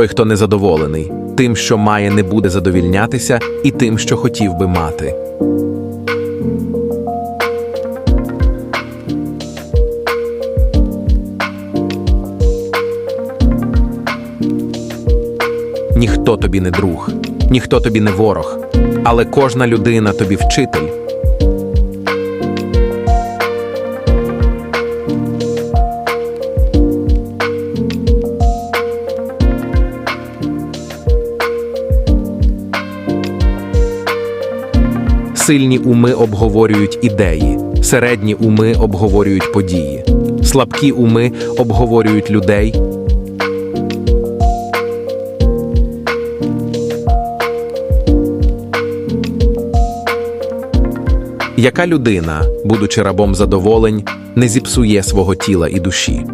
Той, хто незадоволений, тим, що має, не буде задовільнятися, і тим, що хотів би мати. Ніхто тобі не друг, ніхто тобі не ворог, але кожна людина тобі вчитель. Сильні уми обговорюють ідеї, середні уми обговорюють події, слабкі уми обговорюють людей. Яка людина, будучи рабом задоволень, не зіпсує свого тіла і душі?